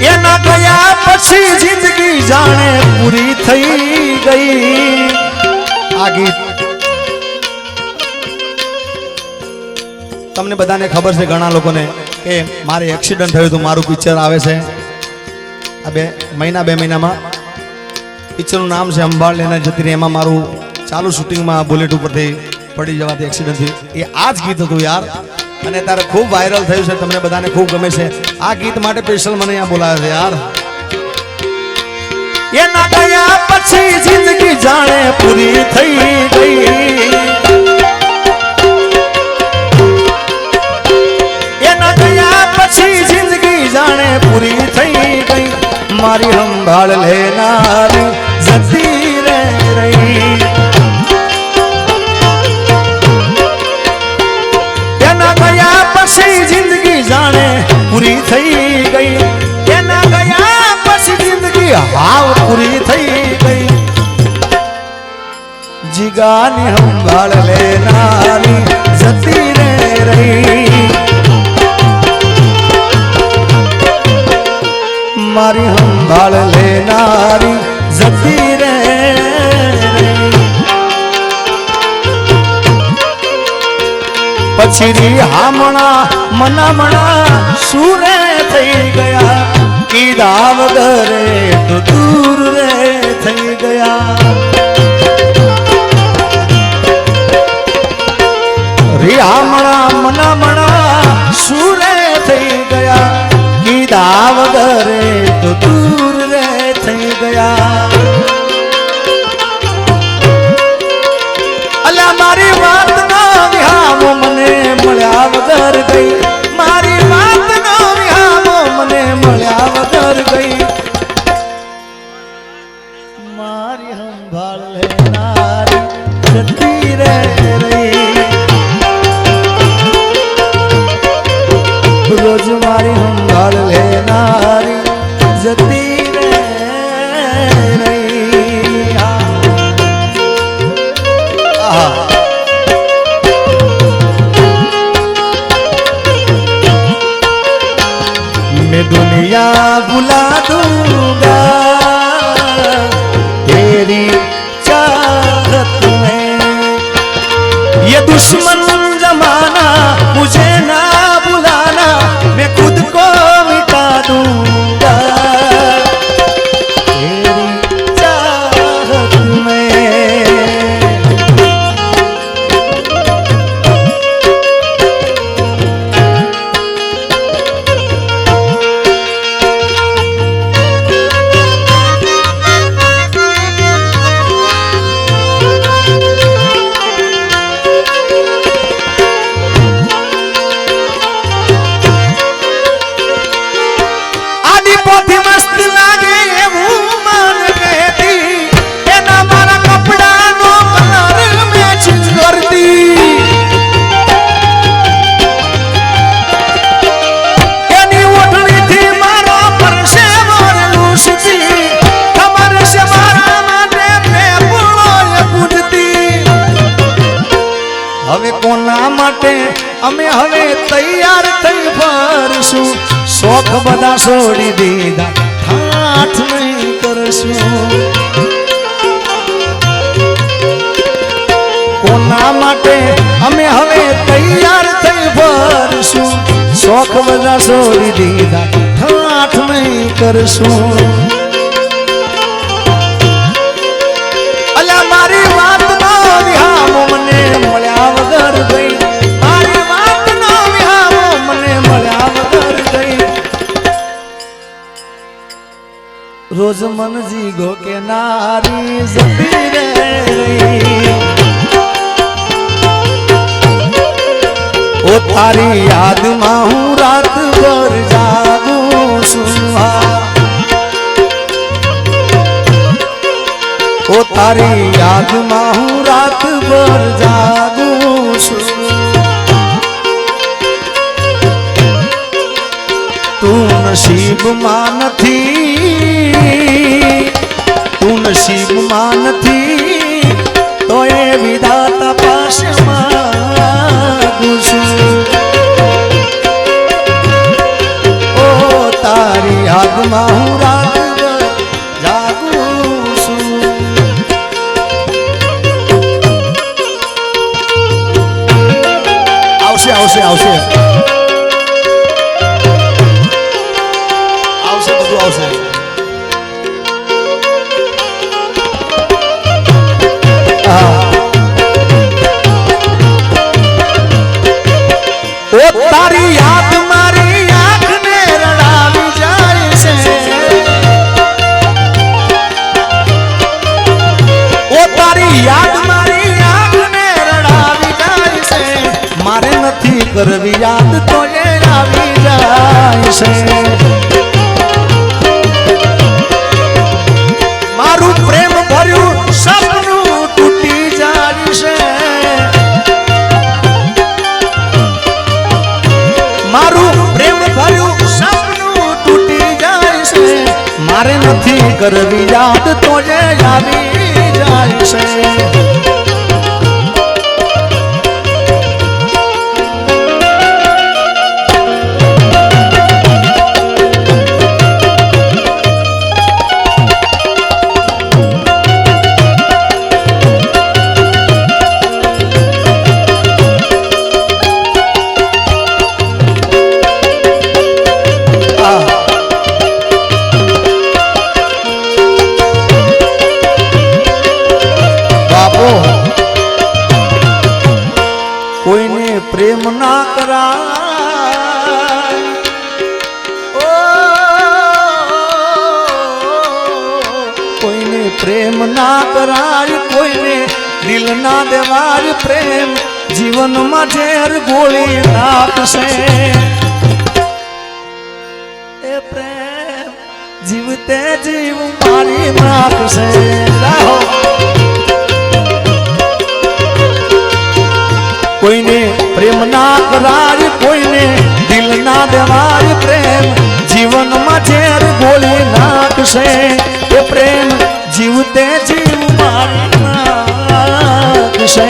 એના ગયા પછી જિંદગી જાણે પૂરી થઈ ગઈ. આ ગીત. તમને બધાને ખબર છે ઘણા લોકોને કે મારે એક્સિડન્ટ થયું હતું, મારું પિક્ચર આવે છે. આ બે, મહિના બે મહિનામાં. પિક્ચરનું નામ છે અંબાળ લેના જતી રહી. એમાં મારું ચાલુ શૂટિંગમાં બુલેટ ઉપરથી પડી જવાથી એક્સિડન્ટ થયું. એ આ જ ગીત હતું યાર. અને તારે ખૂબ વાયરલ થયું છે, તમને બધાને ખૂબ ગમે છે. આ ગીત માટે સ્પેશિયલ મને અહીંયા બોલાવે છે, યાર. એના ગયા પછી જિંદગી જાણે પૂરી થઈ ગઈ. એના ગયા પછી જિંદગી જાણે પૂરી થઈ ગઈ. મારી સંભાળ લેનારી જતી સંભાળ લેનારી જતી રે રહી. મારી સંભાળ લેનારી જતી રે પછી હામણા મનામણા સુરે થઈ ગયા. કીધા વગરે તો દૂર રે થઈ ગયા. રિયામણા મનામણા સુરે થઈ ગયા. કીધા વગરે તો થઈ ગયા. અલ્યા મારી વાત નો મને મળ્યા વગર ગઈ. ભૂલા દૂંગા છોડી દીધા. કોના માટે અમે હવે તૈયાર થઈ ભરશું શોખ બધા છોડી દીધા. ઠાઠ નહીં કરશું. રોજ મન જીગો કે નારી જપી રે ઓ તારી યાદમાં હું રાત ભર જાગું છું ઓ તારી યાદમાં હું રાત ભર જાગું છું તું નસીબમાં નથી તું નસીબમાં નથી, તો એ વિધાતા પાસમાં ઓ તારી યાદ હું રાત જાગું આવશે આવશે આવશે. મારે નથી કરવી. યાદ તો જે આવી પ્રેમ ના કરાય કોઈને, દિલ ના દેવાય પ્રેમ, જીવનમાં ઝેર ગોળી નાખશે. એ પ્રેમ જીવતે જીવ મારી નાખશે. રાહો. કોઈને પ્રેમ ના કરાય કોઈને, દિલ ના દેવાય પ્રેમ, જીવનમાં ઝેર ગોળી નાખશે. એ પ્રેમ જીવતે જીવ મારી નાખશે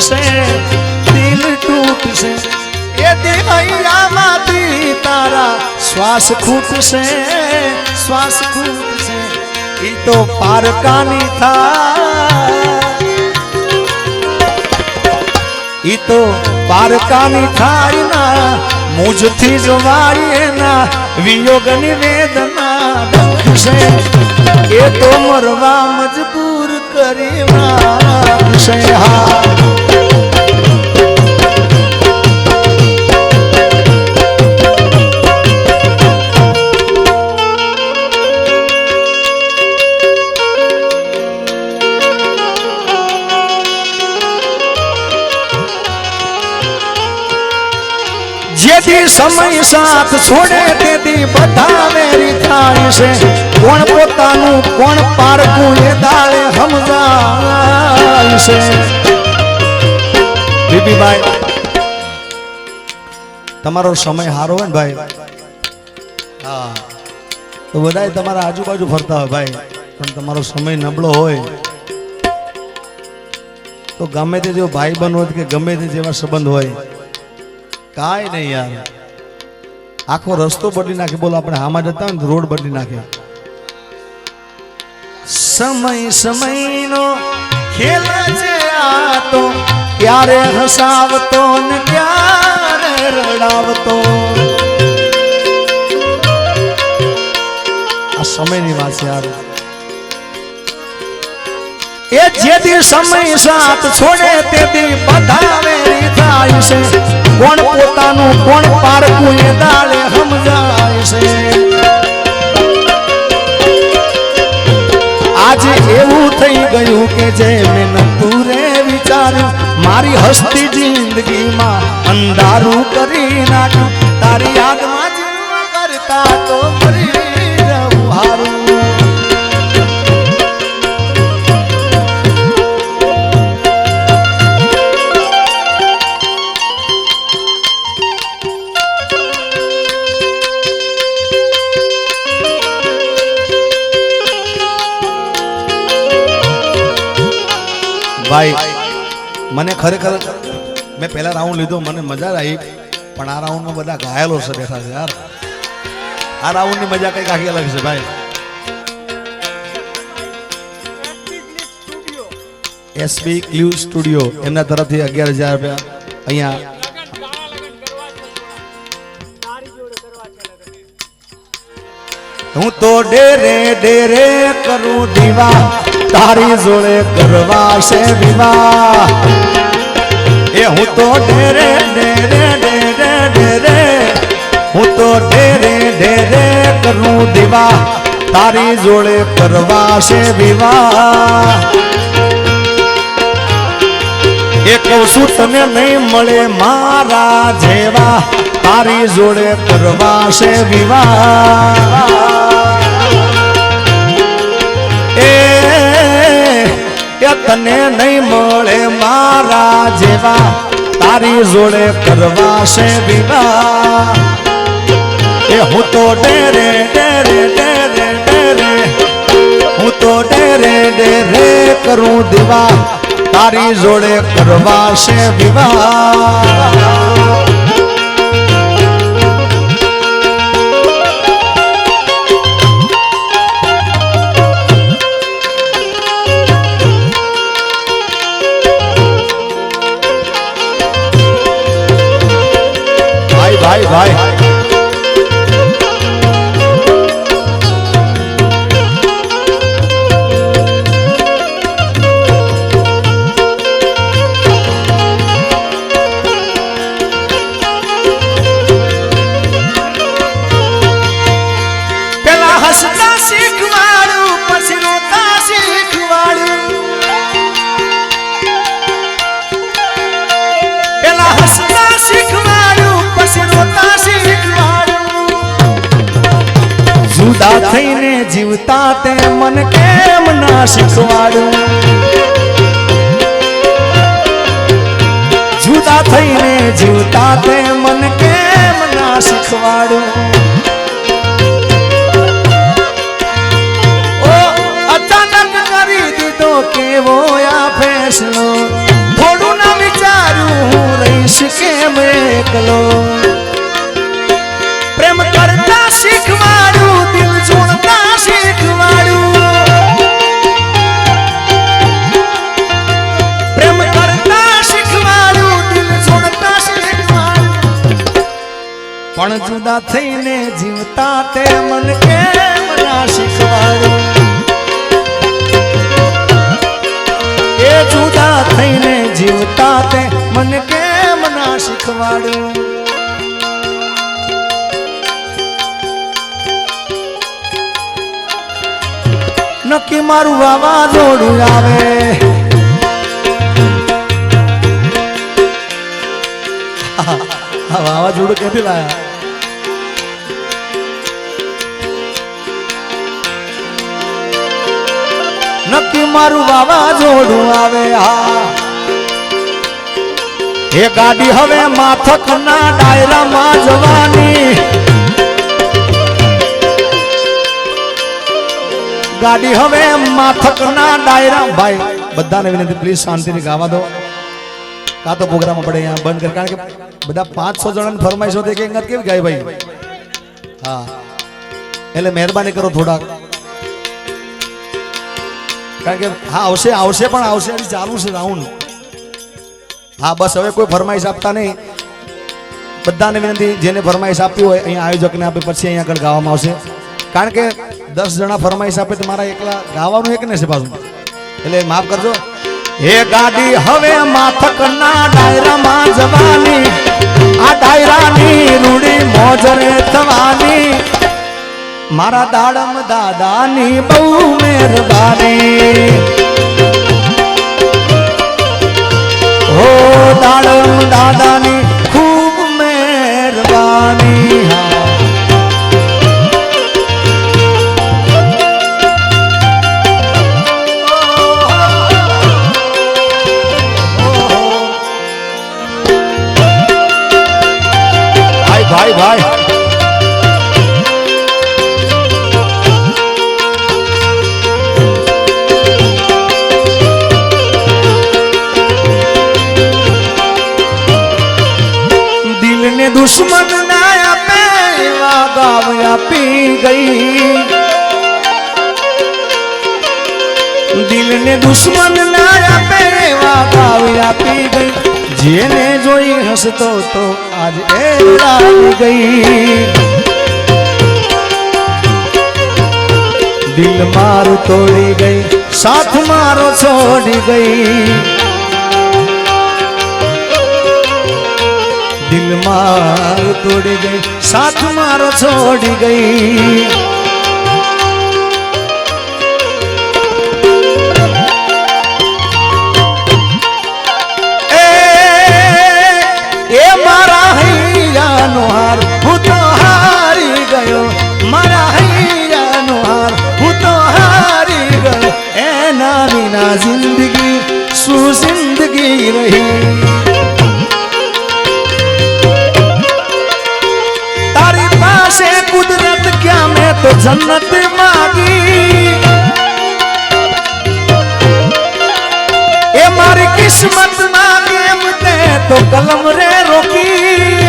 તૂટશે દિલ તૂટશે. એ દેહૈયામાંથી તારા શ્વાસ ખૂટશે શ્વાસ ખૂટશે. એ તો પારકાની થાય ઈ તો પારકાની થાય ના મુજથી જવાય એના વિયોગની વેદના દુખશે એ તો મરવા મજબૂર કરી છે હા. જેથી સમય સાથ છોડે તેથી બધા વેરી થાય છે. કોણ પોતાનું, કોણ પારકું એ દાળે સમજાય છે. બીબીભાઈ, તમારો સમય સારો હોય ને ભાઈ? હા. તો બધાય તમારા આજુબાજુ ફરતા હોય ભાઈ, પણ તમારો સમય નબળો હોય. તો ગમે તે જેવો ભાઈ બન હોય કે ગમે તે જેવા સંબંધ હોય કાંઈ નહીં યાર. આખો રસ્તો બદલી નાખે. બોલો, આપણે આમાં જતા હોય રોડ બદલી નાખે. સમય સમયનો ખેલ છે આ ક્યારે હસાવતો ને ક્યારે રડાવતો. આ સમયની વાત છે યાર. એ જેથી સમય સાથ છોડે, તેથી બધા થાય છે. કોણ પોતાનું, કોણ પારકું એ સમજાય છે. આજે એવું થઈ ગયું કે જે મેં નતું રે વિચાર્યું, મારી હસ્તી જિંદગીમાં અંધારું કરી નાખ્યું. તારી યાદમાં કરતા તો મરી જવું હારું. ભાઈ, મને ખરેખર મેં પહેલા રાઉન્ડ લીધો, મને મજા આવી, પણ આ રાઉન્ડમાં બધા ઘાયલો છે, બેઠા છે યાર. આ રાઉન્ડની મજા કંઈક આખી અલગ છે ભાઈ. એસબી ક્લ્યુ સ્ટુડિયો એમના તરફથી અગિયાર હજાર રૂપિયા અહીંયા. હું તો ડેરે ડેરે કરું દીવા. તારી જોડે કરવા છે વિવાહ. એ હું તો ડેરે ડેરે ડેરે ડેરે. હું તો ડેરે ડેરે કરું દીવા તારી જોડે કરવા છે વિવાહ. એ કહું છું તને નહીં મળે મારા જેવા. તારી જોડે કરવા છે વિવાહ. એ તને નહીં મળે મારા જેવા, તારી જોડે કરવા છે વિવાહ. એ હું તો ડેરે ડેરે ડેરે ડેરે, હું તો ડેરે ડેરે કરું દીવા, તારી જોડે કરવા છે વિવાહ. ભાઈ ભાઈ જીવતા તે મન કેમ ના શીખવાડું? જુદા થઈને જીવતા તે મન કેમ ના શીખવાડું? ઓ, અચાનક કરી દીધો કેવો આ ફેસલો? થોડું ના વિચાર્યું હું રહીશ કેમ એકલો? પણ જુદા થઈને જીવતા તે મન કેમ ના શીખવાડું? એ જુદા થઈને જીવતા તે મન કેમ ના શીખવાડું? નક્કી મારું વાવાઝોડું આવે. વાવાઝોડું ક્યાંથી લાયા? મારું વાવાઝોડું આવે એ ગાડી હવે માથક ના ડાયરામાં જવાની. ગાડી હવે માથક ના ડાયરા ભાઈ, બધાને વિનંતી પ્લીઝ શાંતિથી ગાવા દો. કાં તો પ્રોગ્રામ પડે અહીંયા બંધ કર કારણ કે બધા પાંચસો જણાની ફરમાઈશ હોતી કે કેવી ગાય ભાઈ. હા. એટલે મહેરબાની કરો થોડાક. કારણ કે હા, આવશે આવશે પણ આવશે ચાલુ છે રાઉન્ડ. હા, બસ, હવે કોઈ ફરમાઈશ આપતા નહીં. બધાને વિનંતી, જેને ફરમાઈશ આપી હોય, અહીંયા આયોજકને આપે, પછી અહીંયા આગળ ગાવામાં આવશે. કારણ કે દસ જણા ફરમાઈશ આપે તો મારા એકલા ગાવાનું એક ને છે પાછું. એટલે માફ કરજો. હે ગાડી, હવે માથકના ડાયરામાં જવાની. આ ડાયરાની રૂડી મોજરે થવાની. મારા દાડમ દાદાની બહુ મહેરબાની. હો દાડમ દાદાની ખૂબ મહેરબાની. ભાઈ ભાઈ. દુશ્મન ના આપે એવા ગાવ ગઈ. દિલને દુશ્મન ના આપે એવા ગઈ. જેને જોઈ હસતો તો આજ એ લાગી ગઈ. દિલ મારું તોડી ગઈ, સાથ મારો છોડી ગઈ. દિલ મારું તોડી ગઈ સાથ મારો છોડી ગઈ. જન્નત માગી. એ મારી કિસ્મત ના કેમ તે તો કલમ રે રોકી.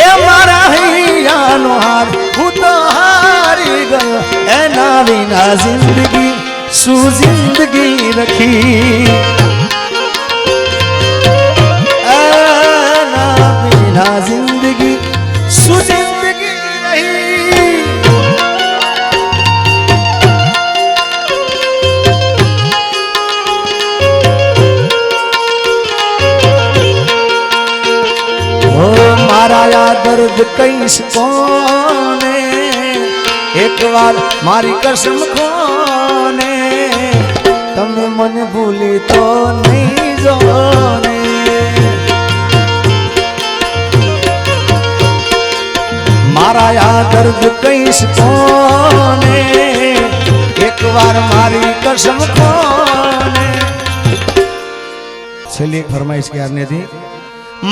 એ મારા હૈયાનો હાર હું તો હારી ગયો. એના વિના જિંદગી શું જિંદગી રખી. મારા આ દર્દ કહીશ કોને એકવાર મારી કસમ કોને તમે મને ભૂલી તો નહીં જો ને મારા આ દર્દ કહીશ કોને એકવાર મારી કસમ કોને છેલ્લી એક ફરમાઈશ ક્યારની હતી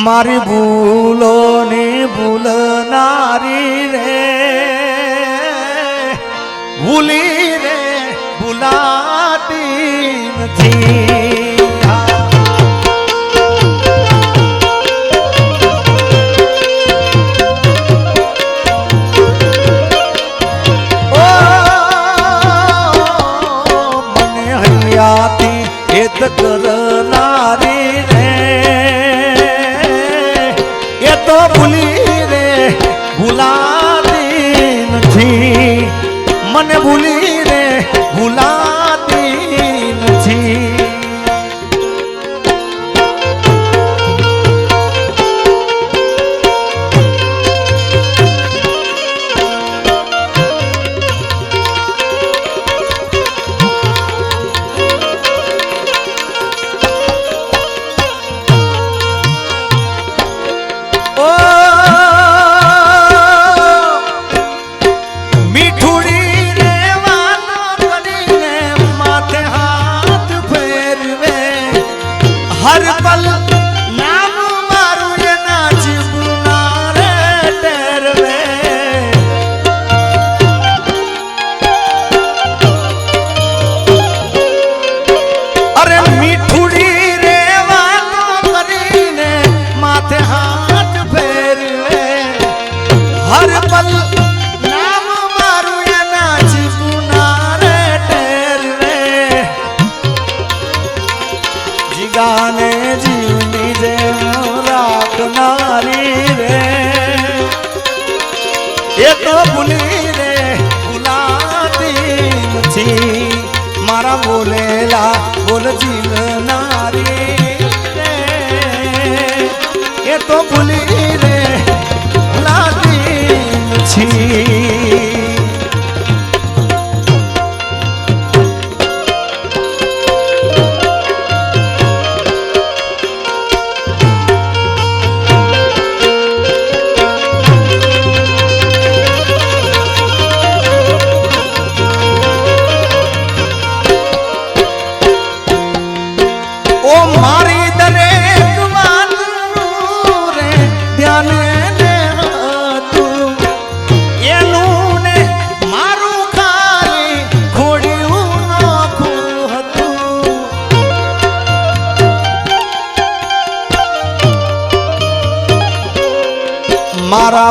મારી ભૂલો ને ભૂલનારી રે. ભૂલી રે ભૂલાતી નથી.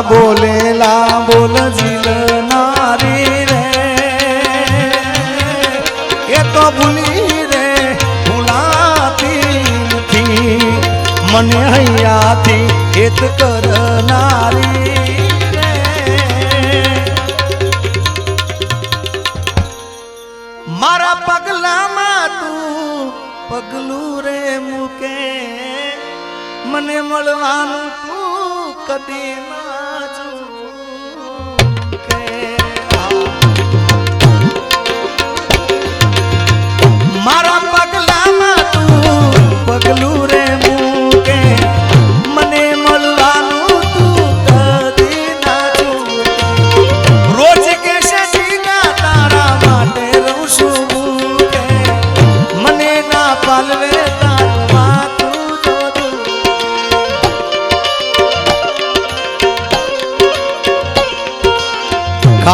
બોલેલા બોલ જીલનારી રે એ તો ભૂલી રે ભૂલાતી નથી મને હૈયાથી હેત કરનારી મારા પગલામાં તું પગલું રે મૂકે મને મળવાનું તું કદી ના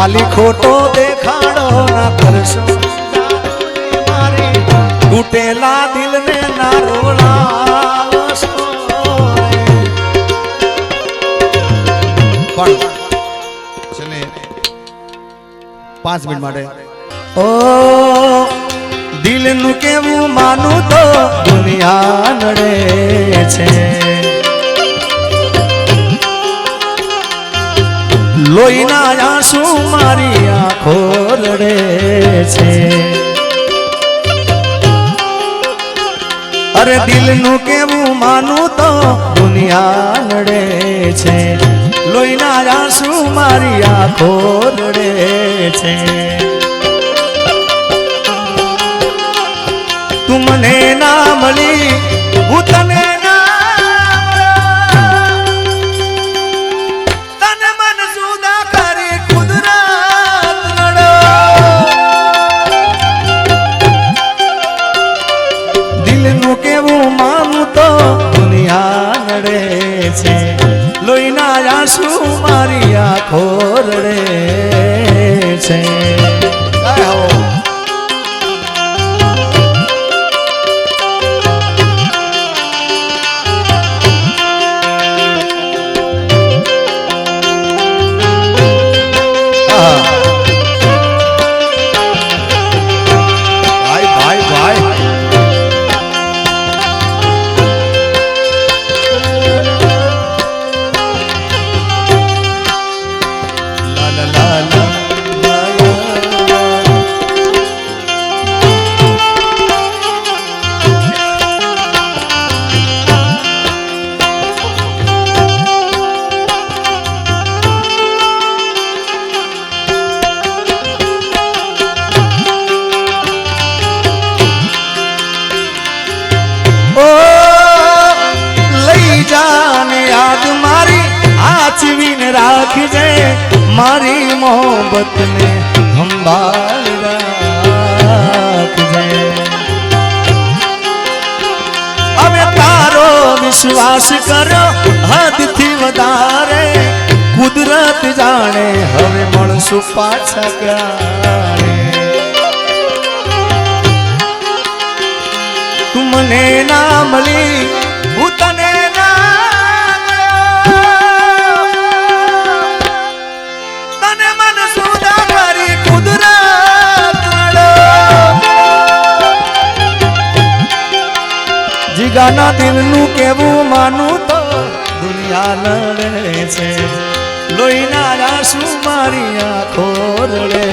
ખાલી ખોટો દેખાડો ના કરશો. તૂટેલા દિલને ના રોલાવશો પણ પાંચ મિનિટ માટે. ઓ દિલનું કેવું માનું તો દુનિયા નડે છે. લોહીના આંસુ મારી આંખો રડે છે. અરે દિલનું કેવું માનું તો દુનિયા નડે છે. લોહીના આંસુ મારી આંખો રડે છે. તું મને ના મળી, હું વિશ્વાસ કરો હદથી વધારે કુદરત જાણે હવે મળશું પાછા ક્યારે? તું મને ના મળી નડો. દિલનું કેવું માનું તો દુનિયા લડે છે લોહીના આંસુ મારી આંખો રડે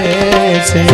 છે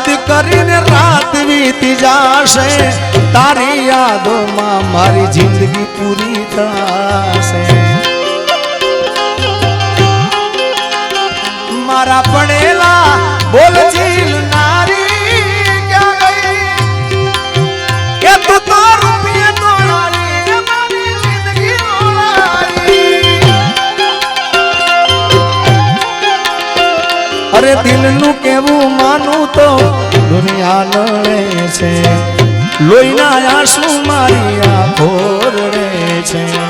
યાદ કરીને રાત વીતી જાશે. તારી યાદોમાં મારી જિંદગી પૂરી થશે. મારા પડેલા બોલ ઝીલ નારી ક્યાં ગઈ? અરે દિલનું કેવું માનું તો દુનિયા લડે છે. લોહીના આંસુ મારી આંખો રડે છે.